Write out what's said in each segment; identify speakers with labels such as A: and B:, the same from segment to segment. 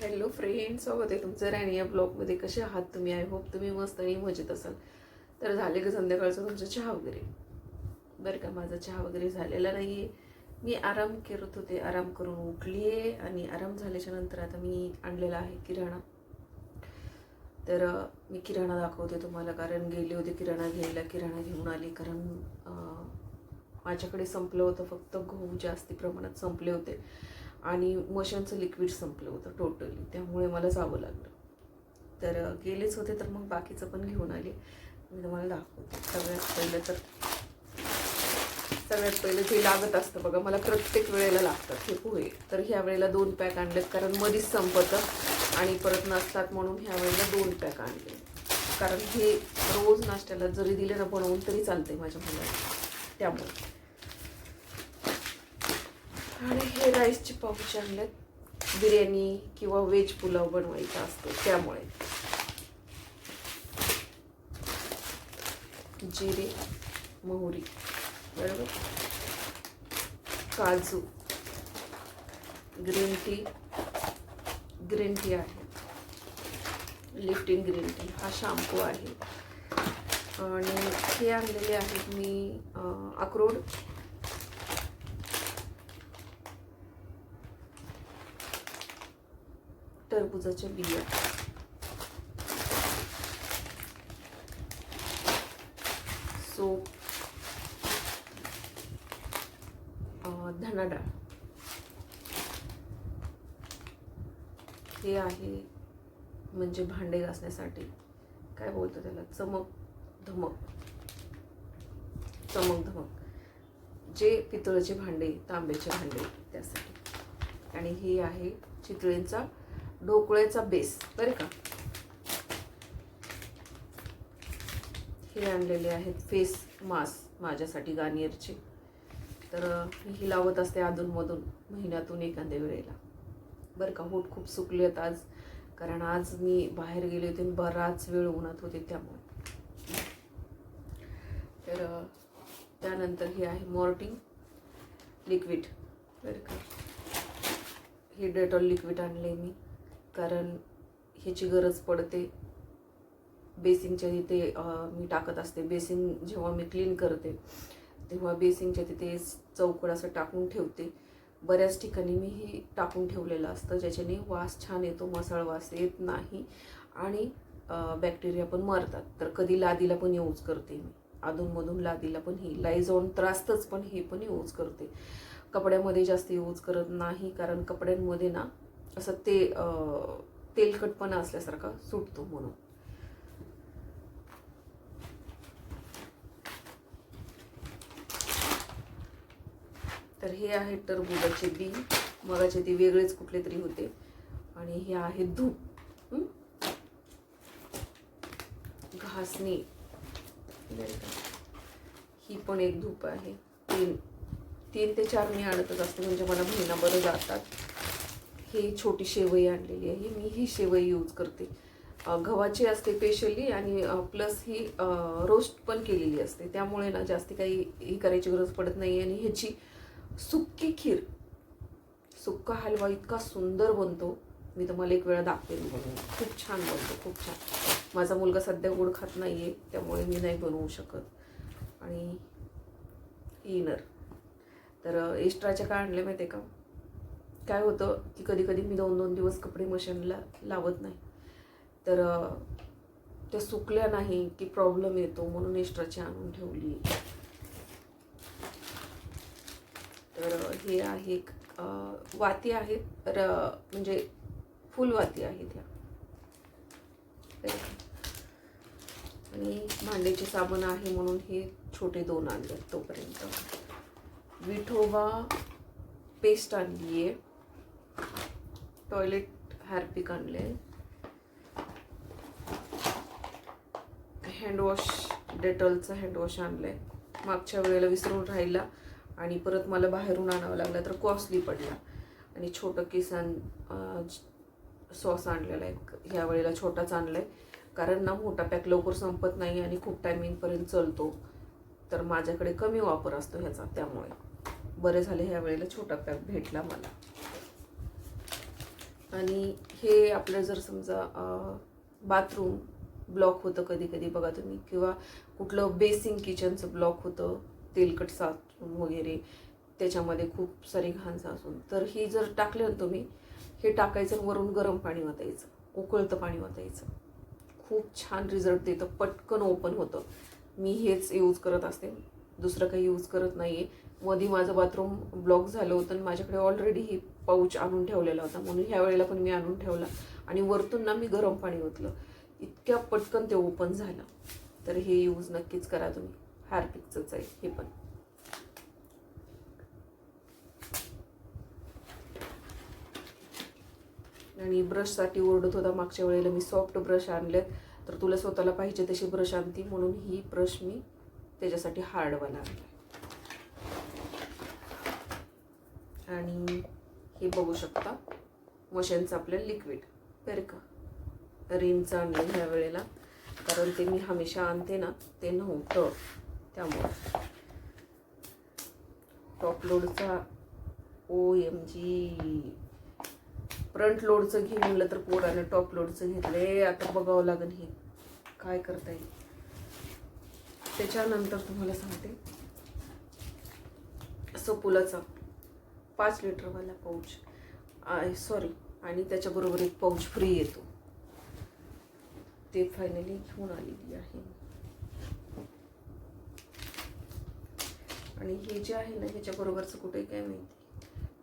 A: Hello friend स्वागत आहे तुमचं राणी या ब्लॉगमध्ये कसे आहात तुम्ही? आय होप तुम्ही मस्त आणि मजेत असाल. तर झाले का संध्याकाळचं तुमचं चहा वगैरे. बरं का माझा चहा वगैरे झालेला नाही आहे मी आराम करत होते. आराम करून उठली आहे आणि आराम झाल्याच्यानंतर आता मी आणलेला आहे किराणा. तर मी किराणा दाखवते तुम्हाला. कारण गेले होते किराणा घ्यायला. किराणा घेऊन आली. कारण माझ्याकडे संपलं होतं. फक्त गहू जास्ती प्रमाणात संपले होते. आणि मशांचं लिक्विड संपलं होतं टोटली त्यामुळे मला जावं लागलं. तर गेलेच होते तर मग बाकीचं पण घेऊन आले. मी तुम्हाला दाखवते. सगळ्यात पहिलं तर सगळ्यात पहिलं जे लागत असतं बघा मला प्रत्येक वेळेला लागतात. हे पोहे. तर ह्या वेळेला दोन पॅक आणलेत कारण मधीच संपतं. आणि परत नसतात म्हणून ह्या वेळेला दोन पॅक आणले. कारण हे रोज नाश्त्याला जरी दिले ना बनवून तरी चालते माझ्या मुलाला. त्यामुळे. आणि हे राईसचे पाऊच आणलेत बिर्याणी किंवा व्हेज पुलाव बनवायचा असतो त्यामुळे. जिरे मोहरी बरोबर? काजू ग्रीन टी ग्रीन टी आहे. लिफ्टिंग ग्रीन टी हा शॅम्पू आहे. आणि हे आणलेले आहेत मी अक्रोड. टरबुजाच्या बिया. सोप धनाडाळ धना डाळ. हे आहे म्हणजे भांडे घासण्यासाठी. काय बोलतो त्याला? चमक धमक. चमक धमक. जे पितळचे भांडे तांब्याचे भांडे त्यासाठी. आणि हे आहे चितळींचा ढोकळ्याचा बेस बरे का? हे आणलेले आहेत फेस मास्क माझ्यासाठी गार्नियरचे तर मी ही लावत असते अधूनमधून महिन्यातून एखाद्या वेळेला. बरं का? होट खूप सुकले आहेत आज. कारण आज मी बाहेर गेले होते आणि बराच वेळ उन्हात होते त्यामुळे. तर त्यानंतर हे आहे मॉर्टिंग लिक्विड बरं का? हे डेटॉल लिक्विड आणले मी. कारण ह्याची गरज पडते. बेसिनच्या तिथे मी टाकत असते. बेसिन जेव्हा मी क्लीन करते तेव्हा बेसिनच्या तिथे चौकड असं टाकून ठेवते. बऱ्याच ठिकाणी मी हे टाकून ठेवलेलं असतं ज्याच्याने वास छान येतो मसाळ वास येत नाही आणि बॅक्टेरिया पण मरतात. तर कधी लादीला पण यूज करते मी. अधूनमधून लादीला पण ही लाईझॉन त्रास्तच पण हे पण यूज करते. कपड्यामध्ये जास्त यूज करत नाही कारण कपड्यांमध्ये ना असं ते तेलकटपणा असल्यासारखा सुटतो म्हणून. तर हे आहे टरबुजाचे बी. मगाचे ते वेगळेच कुठले तरी होते. आणि हे आहे धूप. घासणी. ही पण एक धूप आहे. तीन तीन ते चार मी आणतच असते. म्हणजे मला महिनाभर जातात. ही छोटी शेवई आणलेली आहे. मी ही शेवई यूज करते. गव्हाची असते स्पेशली आणि प्लस ही रोस्ट पण केलेली असते. त्यामुळे ना जास्ती काही ही करायची गरज पडत नाही आणि ह्याची सुक्की खीर. सुक्का हलवा इतका सुंदर बनतो. मी तुम्हाला एक वेळा दाखवेन. खूप छान बनतो खूप छान. माझा मुलगा सध्या गोड खात नाही आहे त्यामुळे मी नाही बनवू शकत. आणि इनर. तर एक्स्ट्राच्या काय आणले माहिती आहे का? काय होतं की कधी कधी मी दोन दोन दिवस कपडे मशीनला लावत नाही. तर त्या सुकल्या नाही की प्रॉब्लेम येतो म्हणून एक्स्ट्राची आणून ठेवली. तर हे आहे वाती आहेत र म्हणजे फुल वाती आहेत ह्या आणि भांड्याचे साबण आहे म्हणून हे छोटे दोन आणले तोपर्यंत. विठोबा पेस्ट आणली आहे टॉयलेट हार्पिक आणले. हँडवॉश डेटॉलचं हँडवॉश आणलंय मागच्या वेळेला विसरून राहिला आणि परत मला बाहेरून आणावं लागलं तर कॉस्टली पडला. आणि छोटं किसान सॉस आणलेला आहे ह्या वेळेला छोटाच आणला आहे कारण ना मोठा पॅक लवकर संपत नाही आणि खूप टायमिंगपर्यंत चलतो. तर माझ्याकडे कमी वापर असतो ह्याचा त्यामुळे. बरे झाले ह्या वेळेला छोटा पॅक भेटला मला. आणि हे आपलं जर समजा बाथरूम ब्लॉक होतं कधी कधी बघा तुम्ही किंवा कुठलं बेसिंग किचनचं ब्लॉक होतं तेलकट साचून वगैरे त्याच्यामध्ये खूप सारी घाण साचून. तर ही जर टाकलं ना तुम्ही हे टाकायचं आणि वरून गरम पाणी वाचायचं उकळतं पाणी वाचायचं खूप छान रिझल्ट देतं पटकन ओपन होतं. मी हेच यूज करत असते दुसरं काही यूज करत नाही आहे मध्ये माझं बाथरूम ब्लॉक झालं होतं आणि माझ्याकडे ऑलरेडी ही पाऊच आणून ठेवलेला होता. म्हणून ह्या वेळेला पण मी आणून ठेवला. आणि वरतून ना मी गरम पाणी ओतलं. इतक्या पटकन ते ओपन झालं. तर हे यूज नक्कीच करा तुम्ही. हार्पिकचंच आहे हे पण. आणि ब्रशसाठी ओरडत होता. मागच्या वेळेला मी सॉफ्ट ब्रश आणलेत. तर तुला स्वतःला पाहिजे तशी ब्रश आणती. म्हणून ही ब्रश मी त्याच्यासाठी हार्डवाला आणला आणि हे बघू शकता. मशीनचं आपलं लिक्विड बरं का? रिनचं आणलं ह्या वेळेला. कारण ते मी हमेशा आणते ना ते नव्हतं. त्यामुळं. टॉप लोडचा ओ एम जी फ्रंट लोडचं घे म्हणलं तर पोरानं टॉप लोडचं घेतलं आता बघावं लागेल हे. काय करता येईल त्याच्यानंतर तुम्हाला सांगते. सपुलाचा. पाच लिटरवाला पाऊच सॉरी आणि त्याच्याबरोबर एक पाऊच फ्री येतो. ते फायनली घेऊन आलेली आहे आणि हे जे आहे ना ह्याच्याबरोबरचं कुठे काय माहिती?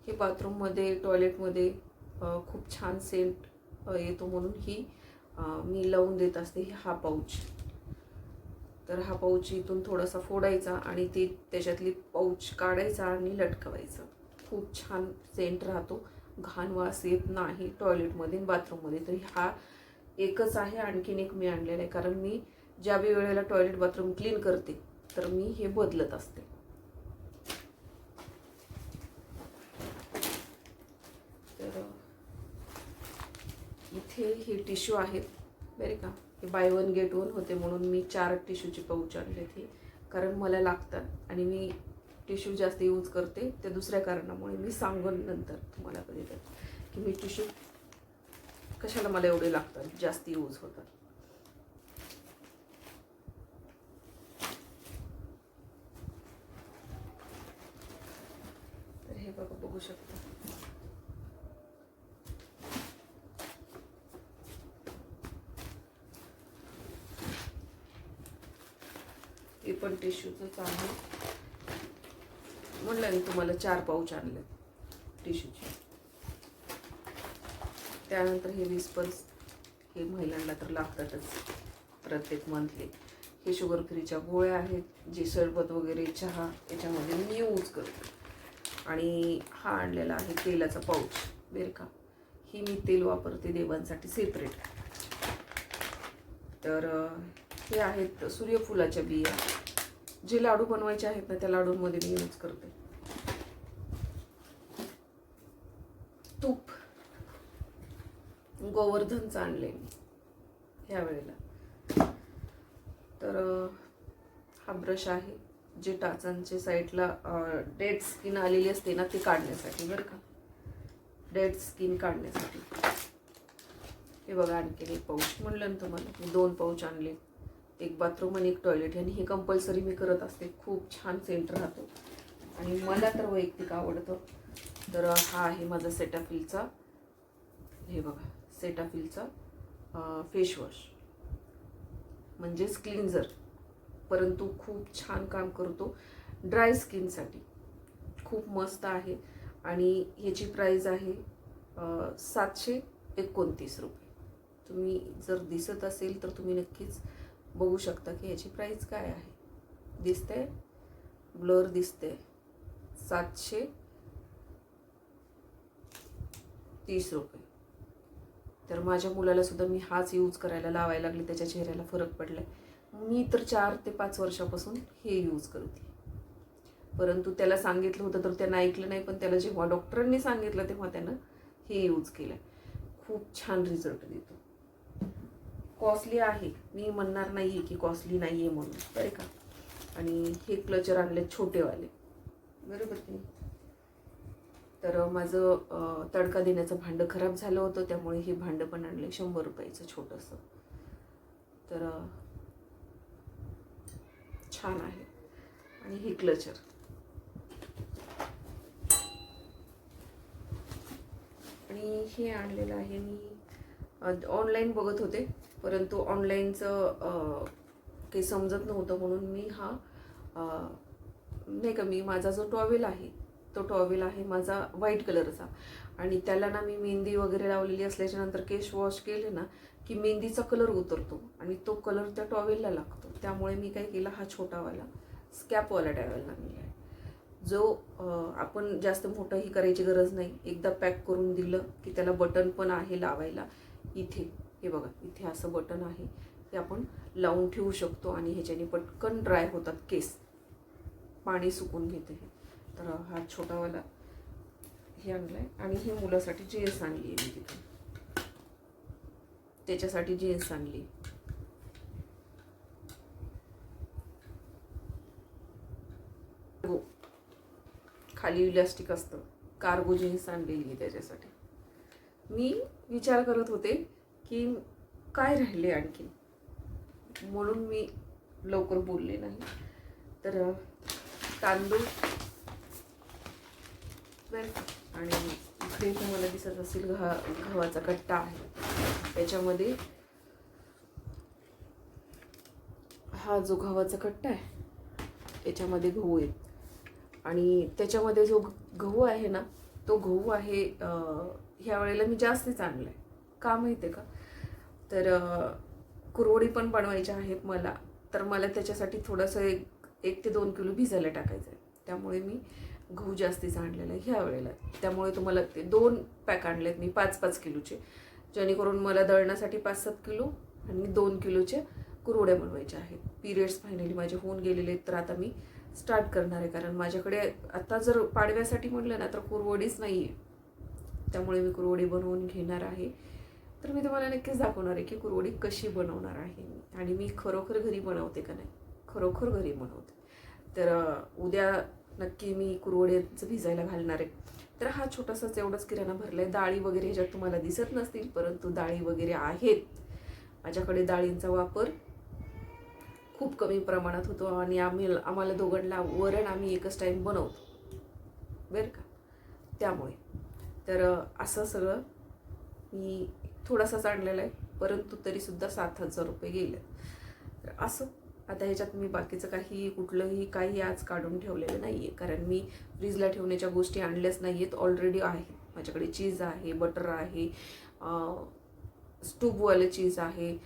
A: हे बाथरूममध्ये टॉयलेटमध्ये खूप छान सेंट येतो म्हणून ही मी लावून देत असते हा पाऊच तर हा पाऊच इथून थोडासा फोडायचा आणि ते त्याच्यातली पाऊच काढायचा आणि लटकवायचा. खूप छान सेंट राहतो. घाण वास येत नाही टॉयलेटमध्ये बाथरूममध्ये. तर हा एकच आहे आणखीन एक मी आणलेला आहे. कारण मी ज्या बी वेळेला टॉयलेट बाथरूम क्लीन करते तर मी हे बदलत असते. तर इथे हे टिश्यू आहेत. बरे का? हे बाय वन गेट वन होते म्हणून मी चार टिश्यूची पाऊच आणले ते कारण मला लागतात आणि मी टिश्यू जास्त यूज करते त्या दुसऱ्या कारणामुळे मी सांगून नंतर तुम्हाला कधी तर की मी टिश्यू कशाला मला एवढे लागतात जास्त यूज होतात? तर हे बघा बघू शकता. हे पण टिश्यूचंच आहे. म्हणलं मी तुम्हाला चार पाऊच आणले टिश्यूचे त्यानंतर हे विस्पर्स हे महिलांना तर लागतातच. प्रत्येक मंथली हे शुगर फ्रीच्या गोळ्या आहेत जे सरबत वगैरे चहा याच्यामध्ये मी यूज करते. आणि हा आणलेला आहे तेलाचा पाऊच बेर का? ही मी तेल वापरते देवांसाठी सेपरेट तर हे आहेत सूर्यफुलाच्या बिया. जे लाडू बनवायचे आहेत ना त्या लाडूंमध्ये मी यूज करते. गोवर्धनचं आणले ह्या वेळेला. तर हा ब्रश आहे जे टाचांचे साईडला डेड स्किन आलेली असते ना ती काढण्यासाठी बरं का. डेड स्किन काढण्यासाठी. हे बघा आणखी एक पाऊच म्हणलं ना तुम्हाला. मी दोन पाऊच आणले. एक बाथरूम आणि एक टॉयलेट. आणि हे कंपल्सरी मी करत असते. खूप छान सेंट राहतो. आणि मला तर वैयक्तिक आवडतं. तर हा आहे माझा सेटाफिलचा. हे बघा. सेटाफिलचा फेशवॉश म्हणजेच क्लिन्झर परंतु खूप छान काम करतो ड्राय स्किनसाठी खूप मस्त आहे आणि ह्याची प्राईज आहे सातशे एकोणतीस रुपये. तुम्ही जर दिसत असेल तर तुम्ही नक्कीच बघू शकता की याची प्राईज काय आहे. दिसते ब्लर दिसते सातशे तीस रुपये. तर माझ्या मुलाला सुद्धा मी हाच यूज करायला लावायला लागले. त्याच्या चेहऱ्याला फरक पडला मी तर चार ते पाच वर्षापासून हे यूज करते. परंतु त्याला सांगितलं होतं तर त्यानं ऐकलं नाही पण त्याला जेव्हा डॉक्टरांनी सांगितलं तेव्हा त्यानं हे यूज केलं खूप छान रिझल्ट देतो. कॉस्टली आहे. मी म्हणणार नाही आहे की कॉस्टली नाही आहे म्हणून. बरे का? आणि हे क्लचर आणले छोटेवाले. बरोबर की तर माझं तडका देण्याचं भांडं खराब झालं होतं त्यामुळे हे भांडं पण आणलं शंभर रुपयाचं छोटंसं. तर छान आहे. आणि हे क्लचर. आणि हे आणलेलं आहे मी ऑनलाईन बघत होते परंतु ऑनलाईनचं काही समजत नव्हतं म्हणून मी हा नाही का मी माझा जो टॉवेल आहे तो टॉवेल आहे माझा व्हाईट कलरचा. आणि त्याला ना मी मेहंदी वगैरे लावलेली असल्याच्या नंतर केश वॉश केले ना की मेहंदीचा कलर उतरतो आणि तो कलर त्या टॉवेलला लागतो. त्यामुळे मी काय केला हा छोटावाला स्कॅपवाला टॉवेल आणलेला आहे. जो आपण जास्त मोठंही करायची गरज नाही. एकदा पॅक करून दिलं की त्याला बटन पण आहे लावायला. इथे हे बघा इथे असं बटन आहे. ते आपण लावून ठेवू शकतो आणि ह्याच्याने पटकन ड्राय होतात केस. पाणी सुकून घेते हे. तर हा छोटावाला हे आणलाय. आणि ही मुलासाठी जीन्स आणली आहे मी तिथे. त्याच्यासाठी जीन्स आणली. हो. खाली इलास्टिक असतं. कार्गो जीन्स आणलेली आहे त्याच्यासाठी. मी विचार करत होते की काय राहिले आणखी? म्हणून मी लवकर बोलले नाही. तर तांदूळ बरं आणि इकडे तुम्हाला दिसत असेल गव्हा गव्हाचा कट्टा आहे. त्याच्यामध्ये हा जो गव्हाचा कट्टा आहे त्याच्यामध्ये गहू आहेत आणि त्याच्यामध्ये जो गहू आहे ना तो गहू आहे ह्या वेळेला मी जास्तीच आहे का माहिती आहे का? तर कुरवडी पण बनवायच्या आहेत मला. तर मला त्याच्यासाठी थोडंसं एक एक ते दोन किलो भिजायला टाकायचं आहे त्यामुळे मी गहू जास्तीच आणलेला आहे ह्या वेळेला. त्यामुळे तुम्हाला ते दोन पॅक आणलेत मी पाच पाच किलोचे. जेणेकरून मला दळण्यासाठी पाच सात किलो आणि दोन किलोचे कुरवड्या बनवायच्या आहेत. पिरियड्स फायनली माझे होऊन गेलेले आहेत तर आता मी स्टार्ट करणार आहे. कारण माझ्याकडे आता जर पाडव्यासाठी म्हटलं ना तर कुरवडीच नाही आहे त्यामुळे मी कुरवडी बनवून घेणार आहे. तर मी तुम्हाला नक्कीच दाखवणार आहे की कुरवडी कशी बनवणार आहे आणि मी खरोखर घरी बनवते का नाही? खरोखर घरी बनवते. तर उद्या नक्की मी कुरवड्याचं भिजायला घालणार आहे. तर हा छोटासाच एवढाच किराणा भरला आहे डाळी वगैरे ह्याच्यात तुम्हाला दिसत नसतील परंतु डाळी वगैरे आहेत. माझ्याकडे डाळींचा वापर खूप कमी प्रमाणात होतो आणि आम्ही आम्हाला दोघांना वरण आम्ही एकच टाईम बनवतो. बरं का? त्यामुळे. तर असं सगळं मी थोडासाच आणलेला आहे. परंतु तरीसुद्धा सात हजार रुपये गेले. तर असं आता ह्याच्यात मी बाकीचं काही कुठलंही काही आज काढून ठेवलेलं नाही आहे कारण मी फ्रीजला ठेवण्याच्या गोष्टी आणल्याच नाही आहेत ऑलरेडी आहेत माझ्याकडे चीज आहे बटर आहे स्टूबवालं चीज आहे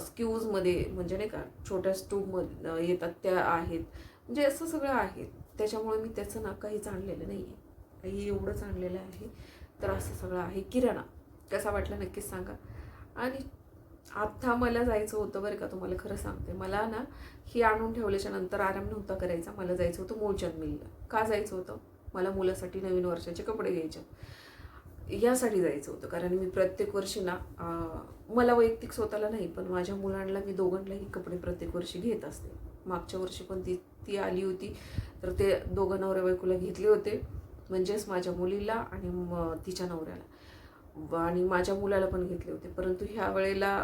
A: स्क्यूजमध्ये म्हणजे नाही का छोट्या स्टूबमध्ये येतात त्या आहेत. म्हणजे असं सगळं आहे. त्याच्यामुळे मी त्याचं ना काहीच आणलेलं नाही आहे काही एवढंच आणलेलं आहे. तर असं सगळं आहे. किराणा. कसा वाटला नक्कीच सांगा. आणि आत्ता मला जायचं होतं बरं का तुम्हाला खरं सांगते. मला ना ही आणून ठेवल्याच्या नंतर आराम नव्हता करायचा. मला जायचं होतं मोचन मिलला का जायचं होतं? मला मुलासाठी नवीन वर्षाचे कपडे घ्यायचे. यासाठी जायचं होतं. कारण मी प्रत्येक वर्षी ना मला वैयक्तिक स्वतःला नाही पण माझ्या मुलांना मी दोघांनाही कपडे प्रत्येक वर्षी घेत असते. मागच्या वर्षी पण ती ती आली होती. तर ते दोघं नवऱ्या बायकोला घेतले होते. म्हणजेच माझ्या मुलीला आणि तिच्या नवऱ्याला. आणि माझ्या मुलाला पण घेतले होते. परंतु ह्या वेळेला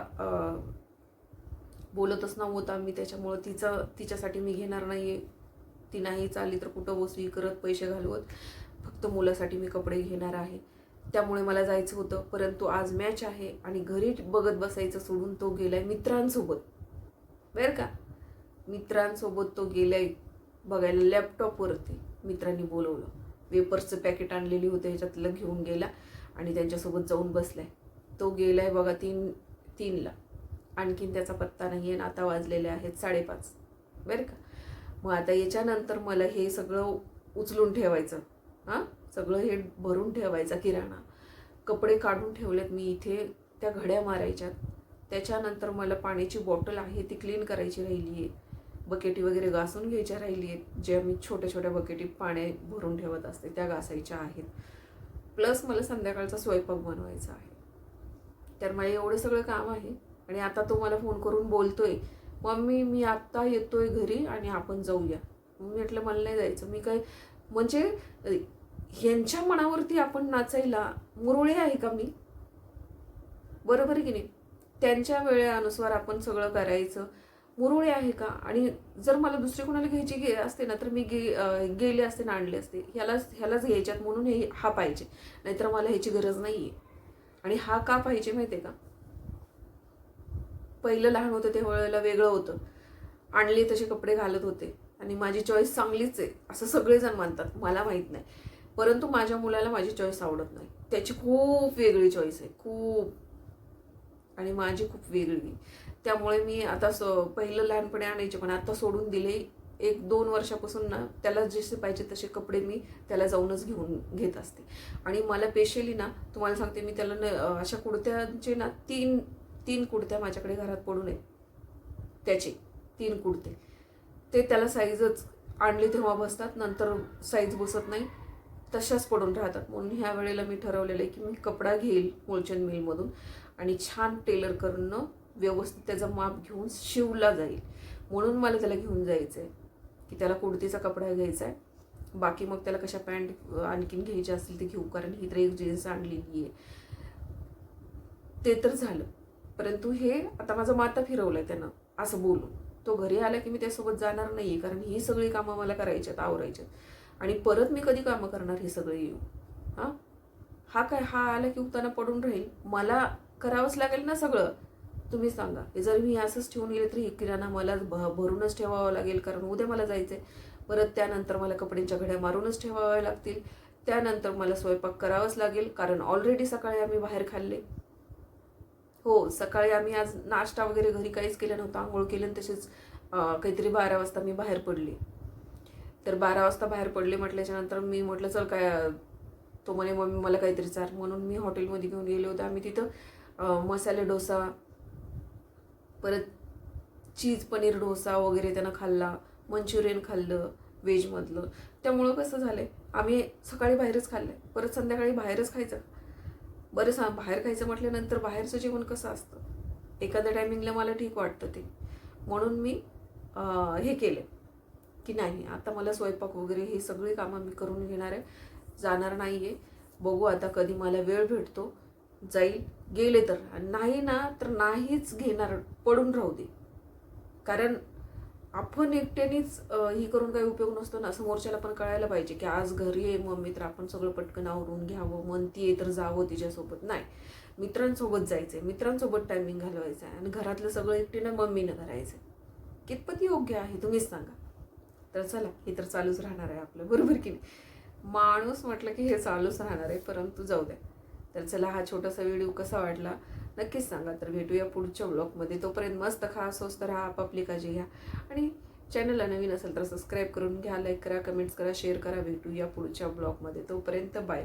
A: बोलतच नव्हतं आम्ही त्याच्यामुळं तिचं तिच्यासाठी मी घेणार नाही आहे ती नाही चालली तर कुठं बसवी करत पैसे घालवत. फक्त मुलासाठी मी कपडे घेणार आहे. त्यामुळे मला जायचं होतं. परंतु आज मॅच आहे आणि घरी बघत बसायचं सोडून तो गेलाय मित्रांसोबत. बरं का? मित्रांसोबत तो गेलाय बघायला लॅपटॉपवरती मित्रांनी बोलवलं. वेपर्सचं पॅकेट आणलेली होते ह्याच्यातलं घेऊन गेला. आणि त्यांच्यासोबत जाऊन बसलाय. तो गेलाय बघा तीन तीनला. आणखीन त्याचा पत्ता नाही आहे आता वाजलेले आहेत साडेपाच. बरं का? मग आता याच्यानंतर मला हे सगळं उचलून ठेवायचं. हां? सगळं हे भरून ठेवायचा किराणा. कपडे काढून ठेवलेत मी इथे. त्या घड्या मारायच्यात त्याच्यानंतर मला पाण्याची बॉटल आहे ती क्लीन करायची राहिली आहे बकेटी वगैरे घासून घ्यायच्या राहिली आहेत ज्या मी छोट्या छोट्या बकेटी पाण्या भरून ठेवत असते त्या घासायच्या आहेत. प्लस मला संध्याकाळचा स्वयंपाक बनवायचा आहे. तर मला एवढं सगळं काम आहे आणि आता तो मला फोन करून बोलतोय मम्मी मी आत्ता येतोय घरी आणि आपण जाऊया. मग मी म्हटलं मला नाही जायचं. मी काय म्हणजे यांच्या मनावरती आपण नाचायला मुरळे आहे का मी? बरोबर आहे की नाही? त्यांच्या वेळेनुसार आपण सगळं करायचं मुरुळे आहे का? आणि जर मला दुसरी कोणाला घ्यायची गे असते ना तर मी गे गेले असते ना आणले असते. ह्यालाच ह्यालाच घ्यायच्यात म्हणून हे हा पाहिजे. नाहीतर मला ह्याची गरज नाही आहे आणि हा का पाहिजे माहिती आहे का? पहिलं लहान होतं तेव्हा वेगळं होतं. आणले तसे कपडे घालत होते. आणि माझी चॉईस चांगलीच आहे असं सगळेजण मानतात मला माहीत नाही. परंतु माझ्या मुलाला माझी चॉईस आवडत नाही. त्याची खूप वेगळी चॉईस आहे. खूप. आणि माझी खूप वेगळी. त्यामुळे मी आता स पहिलं लहानपणी आणायचे पण आता सोडून दिले. एक दोन वर्षापासून ना त्याला जसे पाहिजे तसे कपडे मी त्याला जाऊनच घेऊन घेत असते. आणि मला पेशली ना तुम्हाला सांगते मी त्याला न अशा कुडत्यांचे ना तीन तीन कुडत्या माझ्याकडे घरात पडून आहेत. त्याचे तीन कुडते. ते त्याला साईजच आणले तेव्हा बसतात नंतर साईज बसत नाही. तशाच पडून राहतात. म्हणून ह्या वेळेला मी ठरवलेलं आहे की मी कपडा घेईल मोलचंद मिलमधून आणि छान टेलर करून व्यवस्थित त्याचा माप घेऊन शिवला जाईल. म्हणून मला त्याला घेऊन जायचं आहे की त्याला कुर्तीचा कपडा घ्यायचा आहे बाकी मग त्याला कशा पॅन्ट आणखीन घ्यायच्या असतील ते घेऊ. कारण ही तर एक जीन्स आणलेली आहे. ते तर झालं. परंतु हे आता माझं माता फिरवलं आहे त्यानं असं बोलून. तो घरी आला की मी त्यासोबत जाणार नाही आहे कारण ही सगळी कामं मला करायच्यात आवरायच्यात आणि परत मी कधी कामं करणार हे सगळे येऊ हां? हा काय? हा आला की उताना पडून राहील. मला करावंच लागेल ना सगळं. तुम्ही सांगा. जर मी असंच ठेवून गेले तर ही किराणा मला भ भरूनच ठेवावं लागेल कारण उद्या मला जायचं आहे परत त्यानंतर मला कपड्यांच्या घड्या मारूनच ठेवाव्या लागतील. त्यानंतर मला स्वयंपाक करावाच लागेल कारण ऑलरेडी सकाळी आम्ही बाहेर खाल्ले. हो सकाळी आम्ही आज नाश्ता वगैरे घरी काहीच केलं नव्हतं. आंघोळ केलं आणि तसेच काहीतरी बारा वाजता मी बाहेर पडले. तर बारा वाजता बाहेर पडले म्हटल्याच्या नंतर मी म्हटलं चल काय तो म्हणे मम्मी मला काहीतरी चार म्हणून मी हॉटेलमध्ये घेऊन गेले होते. आम्ही तिथं मसाले डोसा परत चीज पनीर डोसा वगैरे त्यानं खाल्ला मंचुरियन खाल्लं व्हेजमधलं. त्यामुळं कसं झालं आहे आम्ही सकाळी बाहेरच खाल्लं आहे परत संध्याकाळी बाहेरच खायचं. बरं सांग बाहेर खायचं म्हटल्यानंतर बाहेरचं जेवण कसं असतं? एखाद्या टायमिंगला मला ठीक वाटतं ते. म्हणून मी हे केलं की नाही आता मला स्वयंपाक वगैरे हे सगळी कामं मी करून घेणार आहे. जाणार नाही आहे बघू आता कधी मला वेळ भेटतो. जाईल गेले तर. नाही ना तर नाहीच घेणार पडून राहू दे. कारण आपण एकट्यानेच ही करून काही उपयोग नसतो ना समोरच्याला पण कळायला पाहिजे की आज घरी आहे मम्मी तर आपण सगळं पटकन आवरून घ्यावं म्हणतीये तर जावं तिच्यासोबत. नाही. मित्रांसोबत जायचंय. मित्रांसोबत टायमिंग घालवायचं आहे आणि घरातलं सगळं एकटीनं मम्मीनं करायचं कितपत योग्य आहे तुम्हीच सांगा. तर चला हे तर चालूच राहणार आहे आपलं. बरोबर की नाही? माणूस म्हटलं की हे चालूच राहणार आहे परंतु जाऊ द्या. तर चला हा छोटासा व्हिडिओ कसा वाटला नक्कीच सांगा. तर भेटूया पुढच्या ब्लॉगमध्ये. तोपर्यंत मस्त खा स्वस्त राहा आपापली काळजी घ्या. आणि चॅनलला नवीन असेल तर सबस्क्राईब करून घ्या लाईक करा कमेंट्स करा शेअर करा. भेटूया पुढच्या ब्लॉगमध्ये. तोपर्यंत बाय